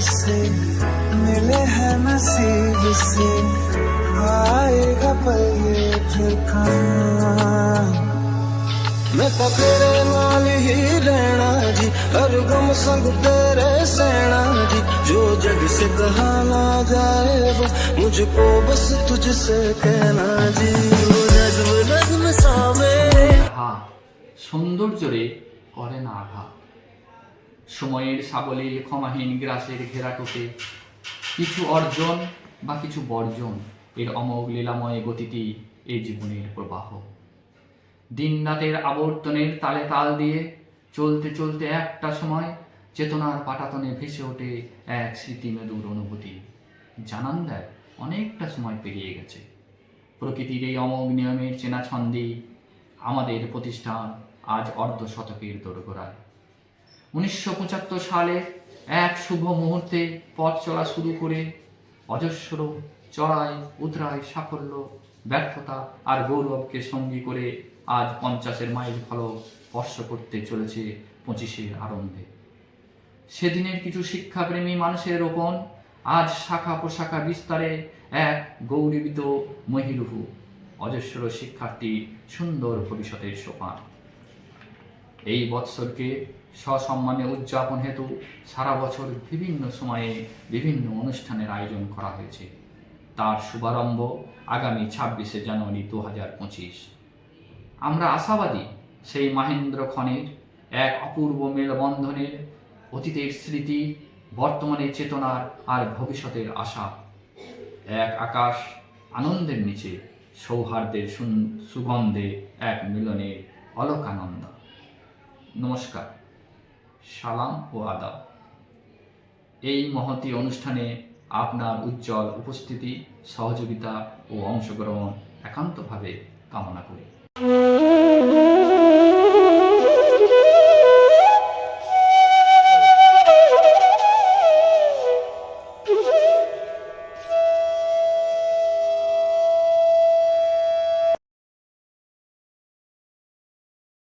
से मिले हैं नसीब से, आएगा पल ये फिर मैं तो तेरे नाल ही रहना जी, हर गम संग तेरे सहना जी। जो जग से कहा ना जाए वो मुझको बस तुझसे कहना जी। নজম নজম সামে হা সৌন্দর্যরে করে না আঘাত সময়ের সাবলীল, ক্ষমাহীন, গ্রাসের ঘেরাটোকে কিছু অর্জন বা কিছু বর্জন, এর অমোঘ লীলাময় গতিতেই এই জীবনের প্রবাহ। দিন রাতের আবর্তনের তালে তাল দিয়ে চলতে চলতে একটা সময় চেতনার পাটাতনে ভেসে ওঠে এক স্মৃতি মেদুর অনুভূতি। জানান দেয়, অনেকটা সময় পেরিয়ে গেছে। প্রকৃতির এই অমোঘ নিয়মের চেনা ছন্দেই আমাদের প্রতিষ্ঠান আজ অর্ধ শতকের দোরগোড়ায়। উনিশশো পঁচাত্তর সালে এক শুভ মুহূর্তে পথ চলা শুরু করে অজস্র চড়াই, উতরাই, সাফল্য, ব্যর্থতা আর গৌরবকে সঙ্গী করে আজ পঞ্চাশের মাইল ফলক স্পর্শ করতে চলেছে পঁচিশের আরম্ভে। সেদিনের কিছু শিক্ষাপ্রেমী মানুষের রোপণ আজ শাখা প্রশাখা বিস্তারে এক গৌরবিত মহিলুহু। অজস্র শিক্ষার্থী সুন্দর ভবিষ্যতের সোপান। এই বৎসরকে সসম্মানে উদযাপন হেতু সারা বছর বিভিন্ন সময়ে বিভিন্ন অনুষ্ঠানের আয়োজন করা হয়েছে। তার শুভারম্ভ আগামী ছাব্বিশে জানুয়ারি দু হাজার পঁচিশ। আমরা আশাবাদী সেই মাহেন্দ্র খনের এক অপূর্ব মেলবন্ধনের অতীতের স্মৃতি বর্তমানে চেতনার আর ভবিষ্যতের আশা। এক আকাশ আনন্দের নিচে সৌহার্দ্যের সুগন্ধে এক মিলনের অলোকানন্দ। নমস্কার। সালাম ও আদাব। এই মহতি অনুষ্ঠানে আপনার উজ্জ্বল উপস্থিতি, সহযোগিতা ও অংশগ্রহণ একান্তভাবে কামনা করি।